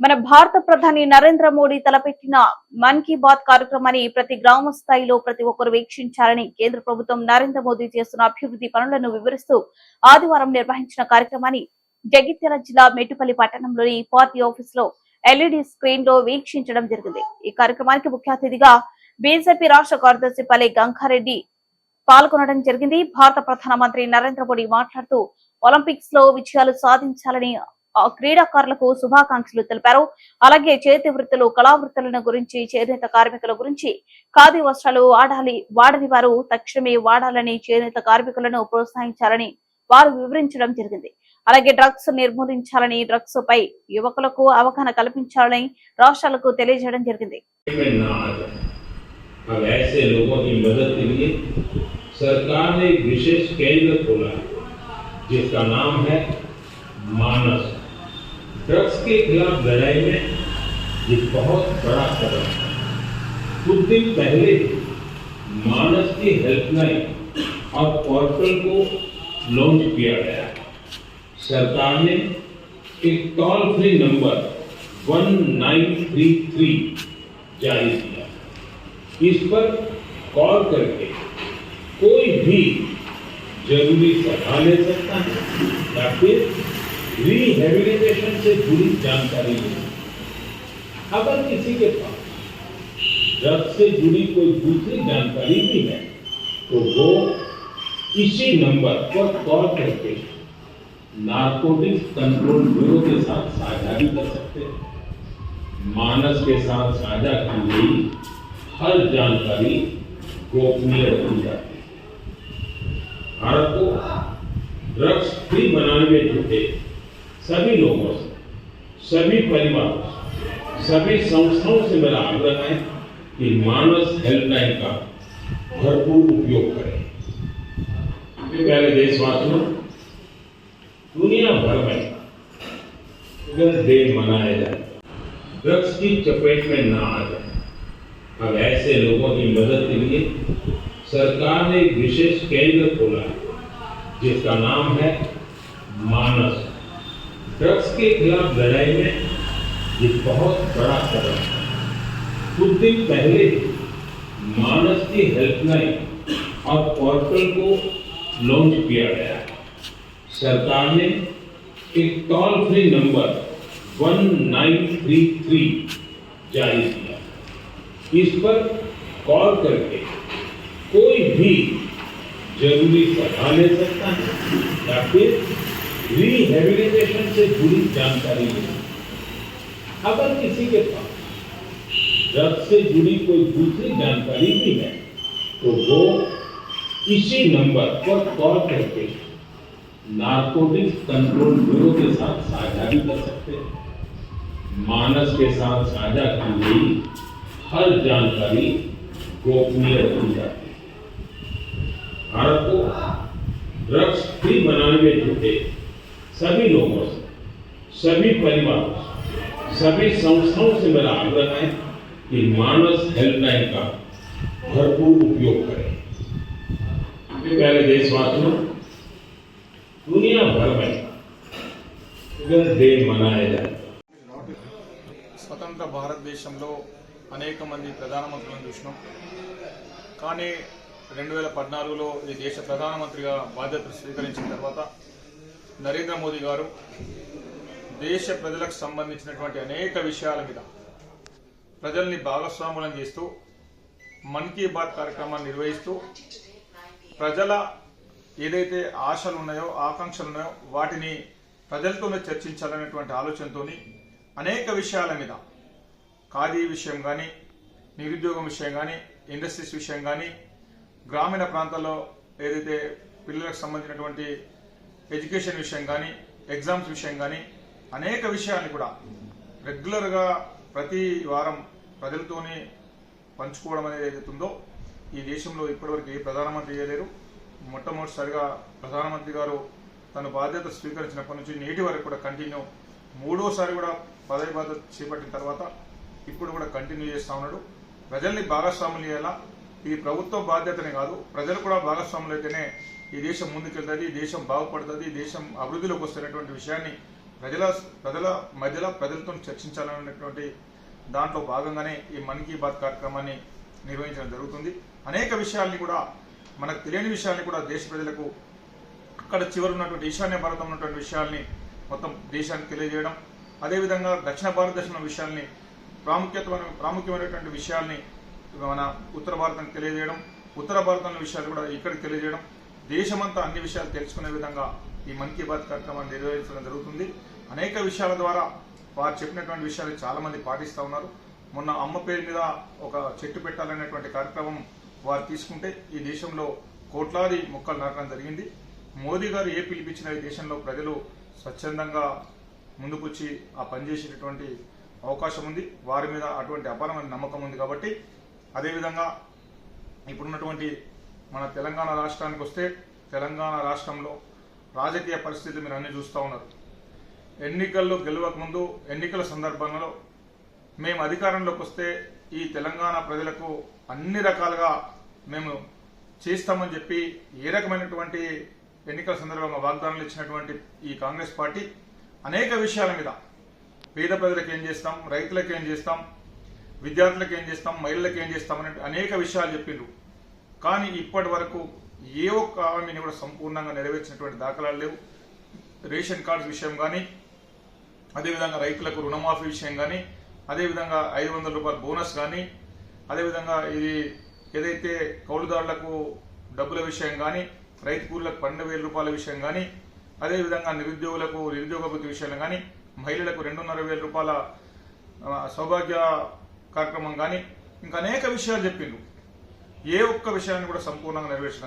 మన భారత ప్రధాని నరేంద్ర మోడీ తలపెట్టిన మన్ కీ బాత్ కార్యక్రమాన్ని ప్రతి గ్రామ స్థాయిలో ప్రతి ఒక్కరు వీక్షించాలని కేంద్ర ప్రభుత్వం నరేంద్ర మోదీ చేస్తున్న అభివృద్ధి పనులను వివరిస్తూ ఆదివారం నిర్వహించిన కార్యక్రమాన్ని జగిత్యాల జిల్లా మెట్టుపల్లి పట్టణంలోని పార్టీ ఆఫీస్లో ఎల్ఈడి స్క్రీన్లో వీక్షించడం జరిగింది. ఈ కార్యక్రమానికి ముఖ్య అతిథిగా బీజేపీ రాష్ట్ర కార్యదర్శి పల్లె గంగారెడ్డి పాల్గొనడం జరిగింది. భారత ప్రధానమంత్రి నరేంద్ర మోడీ మాట్లాడుతూ ఒలింపిక్స్లో విజయాలు సాధించాలని క్రీడాకారులకు శుభాకాంక్షలు తెలిపారు అలాగే చేతి వృత్తులు కళా వృత్తులను గురించి చేనేత కార్మికుల గురించి ఖాదీ వస్త్రాలు వాడాలి వాడని వారు తక్షణమే వాడాలని చేనేత కార్మికులను ప్రోత్సహించాలని వారు వివరించడం జరిగింది అలాగే డ్రగ్స్ నిర్మూలించాలని డ్రగ్స్ పై యువకులకు అవగాహన కల్పించాలని రాష్ట్రాలకు తెలియజేయడం జరిగింది में ना आ जाए अब ऐसे लोगों की मदद के लिए सरकार ने एक विशेष केंद्र खोला है जिसका नाम है मानस ड्रग्स के खिलाफ लड़ाई में ये बहुत बड़ा कदम है। कुछ दिन पहले मानस की हेल्पलाइन और पोर्टल को लॉन्च किया गया। सरकार ने एक टोल फ्री नंबर 1933 जारी किया। इस पर कॉल करके कोई भी ज़रूरी सलाह ले सकता है या फिर रिहेबिलिटेशन से जुड़ी जानकारी है अगर किसी के पास ड्रग से जुड़ी कोई दूसरी जानकारी भी है तो वो इसी नंबर पर कॉल करके नारकोटिक्स कंट्रोल ब्यूरो के साथ साझा भी कर सकते हैं। मानस के साथ साझा की गई हर जानकारी गोपनीय रखी जाती है। भारत को ड्रग्स फ्री बनाने में जुटे सभी लोगों से, सभी परिवार सभी संस्थाओं से मेरा आग्रह है कि मानस हेल्पलाइन का भरपूर उपयोग करें। प्यारे देशवासियों, दुनिया भर में अगर डे मनाया जाए ड्रग्स की चपेट में ना आ जाए। अब ऐसे लोगों की मदद के लिए सरकार ने एक विशेष केंद्र खोला है, जिसका नाम है मानस। ड्रग्स के खिलाफ लड़ाई में ये बहुत बड़ा कदम है। कुछ दिन पहले मानस की हेल्पलाइन और पोर्टल को लॉन्च किया गया। सरकार ने एक टोल फ्री नंबर 1933 जारी किया। इस पर कॉल करके कोई भी ज़रूरी सलाह ले सकता है या फिर रिहेबिलिटेशन से जुड़ी जानकारी ले है अगर किसी के पास ड्रग से जुड़ी कोई दूसरी जानकारी भी है तो वो इसी नंबर पर कॉल करके नारकोटिक्स कंट्रोल ब्यूरो के साथ साझा भी कर सकते हैं। मानस के साथ साझा की गई हर जानकारी गोपनीय रखी जाती है। भारत को ड्रग्स फ्री बनाने में जुटे सभी लोगों से सभी परिवारों से सभी संस्थाओं से मेरा आग्रह है कि मानस हेल्पलाइन का भरपूर उपयोग करें मेरे प्यारे देशवासियों दुनिया भर में अगर डे मनाया जाए స్వతంత్ర భారతదేశంలో అనేక మంది ప్రధానమంత్రులను చూసినాం కానీ రెండు వేల పద్నాలుగులో ఈ దేశ ప్రధానమంత్రిగా బాధ్యతలు స్వీకరించిన తర్వాత నరేంద్ర మోదీ గారు దేశ ప్రజలకు సంబంధించినటువంటి అనేక విషయాల మీద ప్రజల్ని భాగస్వాములను చేస్తూ మన్ కీ బాత్ కార్యక్రమాన్ని నిర్వహిస్తూ ప్రజల ఏదైతే ఆశలు ఉన్నాయో ఆకాంక్షలు ఉన్నాయో వాటిని ప్రజలతోనే చర్చించాలనేటువంటి ఆలోచనతోని అనేక విషయాల మీద ఖాదీ విషయం కానీ నిరుద్యోగం విషయం కానీ ఇండస్ట్రీస్ విషయం కానీ గ్రామీణ ప్రాంతాల్లో ఏదైతే పిల్లలకు సంబంధించినటువంటి ఎడ్యుకేషన్ విషయం కానీ ఎగ్జామ్స్ విషయం కానీ అనేక విషయాన్ని కూడా రెగ్యులర్గా ప్రతి వారం ప్రజలతోనే పంచుకోవడం అనేది ఏదైతుందో ఉందో ఈ దేశంలో ఇప్పటివరకు ఏ ప్రధానమంత్రి చేయలేరు. మొట్టమొదటిసారిగా ప్రధానమంత్రి గారు తన బాధ్యత స్వీకరించినప్పటి నుంచి నేటి వరకు కూడా కంటిన్యూ మూడోసారి కూడా పదవి బాధ్యత చేపట్టిన తర్వాత ఇప్పుడు కూడా కంటిన్యూ చేస్తా ఉన్నాడు. ప్రజల్ని భాగస్వాములు చేయాలా? ఇది ప్రభుత్వ బాధ్యతనే కాదు ప్రజలు కూడా భాగస్వాములు అయితేనే ఈ దేశం ముందుకెళ్తుంది ఈ దేశం బాగుపడుతుంది ఈ దేశం అభివృద్ధిలోకి వస్తున్నటువంటి విషయాన్ని ప్రజల ప్రజల మధ్యలో ప్రజలతో చర్చించాలనేటువంటి దాంట్లో భాగంగానే ఈ మన్ కీ బాత్ కార్యక్రమాన్ని నిర్వహించడం జరుగుతుంది. అనేక విషయాల్ని కూడా మనకు తెలియని విషయాల్ని కూడా దేశ ప్రజలకు అక్కడ చివరి ఉన్నటువంటి ఈశాన్య భారతం ఉన్నటువంటి విషయాల్ని మొత్తం దేశానికి తెలియజేయడం అదేవిధంగా దక్షిణ భారతదేశంలో విషయాల్ని ప్రాముఖ్యత ప్రాముఖ్యమైనటువంటి విషయాల్ని మన ఉత్తర భారతానికి తెలియజేయడం ఉత్తర భారతంలో విషయాలు కూడా ఇక్కడికి తెలియజేయడం దేశమంతా అన్ని విషయాలు తెలుసుకునే విధంగా ఈ మన్ కీ బాత్ కార్యక్రమాన్ని నిర్వహించడం జరుగుతుంది. అనేక విషయాల ద్వారా వారు చెప్పినటువంటి విషయాలు చాలా మంది పాటిస్తూ ఉన్నారు. మొన్న అమ్మ పేరు మీద ఒక చెట్టు పెట్టాలనేటువంటి కార్యక్రమం వారు తీసుకుంటే ఈ దేశంలో కోట్లాది మొక్కలు నాటడం జరిగింది. మోదీ గారు ఏ పిలిపించినా ఈ దేశంలో ప్రజలు స్వచ్ఛందంగా ముందుకొచ్చి ఆ పనిచేసేటటువంటి అవకాశం ఉంది. వారి మీద అటువంటి అపారమైన నమ్మకం ఉంది కాబట్టి అదేవిధంగా ఇప్పుడున్నటువంటి మన తెలంగాణ రాష్ట్రానికి వస్తే తెలంగాణ రాష్ట్రంలో రాజకీయ పరిస్థితులు మీరు అన్ని చూస్తూ ఉన్నారు. ఎన్నికల్లో గెలవకముందు ఎన్నికల సందర్భంలో మేము అధికారంలోకి వస్తే ఈ తెలంగాణ ప్రజలకు అన్ని రకాలుగా మేము చేస్తామని చెప్పి ఏ రకమైనటువంటి ఎన్నికల సందర్భంగా వాగ్దానాలు ఇచ్చినటువంటి ఈ కాంగ్రెస్ పార్టీ అనేక విషయాల మీద పేద ప్రజలకు ఏం చేస్తాం రైతులకు ఏం చేస్తాం విద్యార్థులకు ఏం చేస్తాం మహిళలకు ఏం చేస్తాం అనే అనేక విషయాలు చెప్పిండ్రు. కానీ ఇప్పటి వరకు ఏ ఒక్క హామీని కూడా సంపూర్ణంగా నెరవేర్చినటువంటి దాఖలాలు లేవు. రేషన్ కార్డు విషయం కానీ అదేవిధంగా రైతులకు రుణమాఫీ విషయం కానీ అదేవిధంగా ఐదు వందల రూపాయల బోనస్ కానీ అదేవిధంగా ఇది ఏదైతే కౌలుదారులకు డబ్బుల విషయం కానీ రైతు కూలీలకు పన్నెండు వేల రూపాయల విషయం కానీ అదేవిధంగా నిరుద్యోగులకు నిరుద్యోగ వృత్తి విషయంలో కానీ మహిళలకు రెండున్నర వేల రూపాయల సౌభాగ్య కార్యక్రమం కానీ ఇంకా అనేక విషయాలు చెప్పిండ్రు. ఏ ఒక్క విషయాన్ని కూడా సంపూర్ణంగా నెరవేర్చడం